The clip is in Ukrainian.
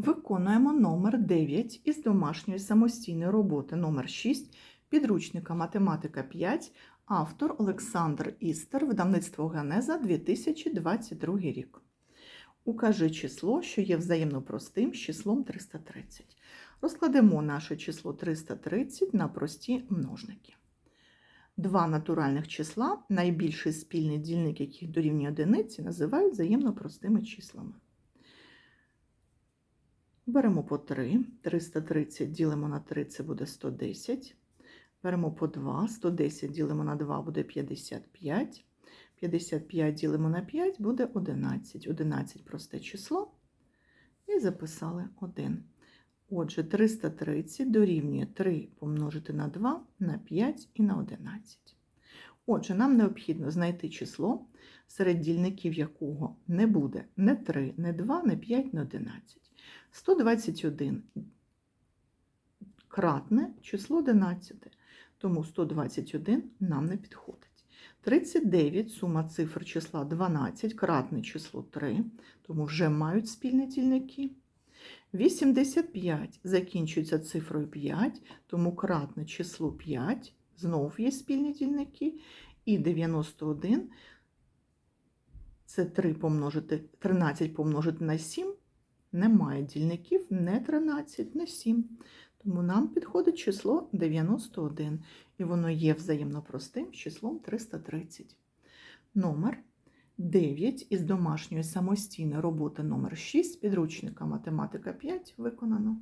Виконуємо номер 9 із домашньої самостійної роботи номер 6 підручника Математика 5, автор Олександр Істер, видавництво Генеза 2022 рік. Укажи число, що є взаємно простим з числом 330. Розкладемо наше число 330 на прості множники. Два натуральних числа, найбільший спільний дільник, яких дорівнює одиниці, називають взаємно простими числами. Беремо по 3, 330 ділимо на 3, це буде 110. Беремо по 2, 110 ділимо на 2 буде 55. 55 ділимо на 5 буде 11. 11 просте число. І записали 1. Отже, 330 дорівнює 3 помножити на 2, на 5 і на 11. Отже, нам необхідно знайти число, серед дільників якого не буде не 3, не 2, не 5, не 11. 121 кратне число 11, тому 121 нам не підходить. 39 сума цифр числа 12, кратне число 3, тому вже мають спільні дільники. 85 закінчується цифрою 5, тому кратне число 5, знов є спільні дільники. І 91 це 3 помножити, 13 помножити на 7, немає дільників не 13, не 7. Тому нам підходить число 91, і воно є взаємно простим з числом 330. Номер 9 із домашньої самостійної роботи номер 6 підручника Математика 5 виконано.